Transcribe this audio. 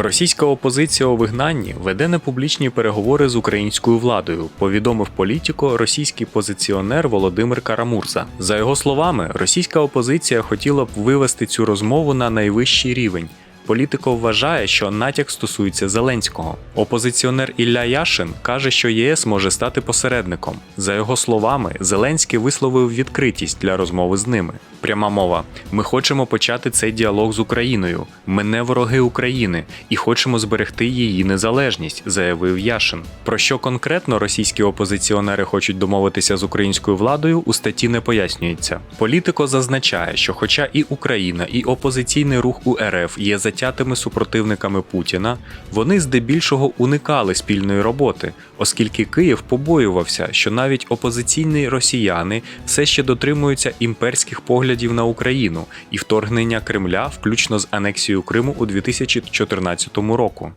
Російська опозиція у вигнанні веде непублічні переговори з українською владою, повідомив політико російський позиціонер Володимир Карамурза. За його словами, російська опозиція хотіла б вивести цю розмову на найвищий рівень. Політико вважає, що натяк стосується Зеленського. Опозиціонер Ілля Яшин каже, що ЄС може стати посередником. За його словами, Зеленський висловив відкритість для розмови з ними. Пряма мова: ми хочемо почати цей діалог з Україною. Ми не вороги України і хочемо зберегти її незалежність, заявив Яшин. Про що конкретно російські опозиціонери хочуть домовитися з українською владою, у статті не пояснюється. Політико зазначає, що, хоча і Україна, і опозиційний рух у РФ є затятими супротивниками Путіна, вони здебільшого уникали спільної роботи, оскільки Київ побоювався, що навіть опозиційні росіяни все ще дотримуються імперських поглядів на Україну і вторгнення Кремля, включно з анексією Криму у 2014 року.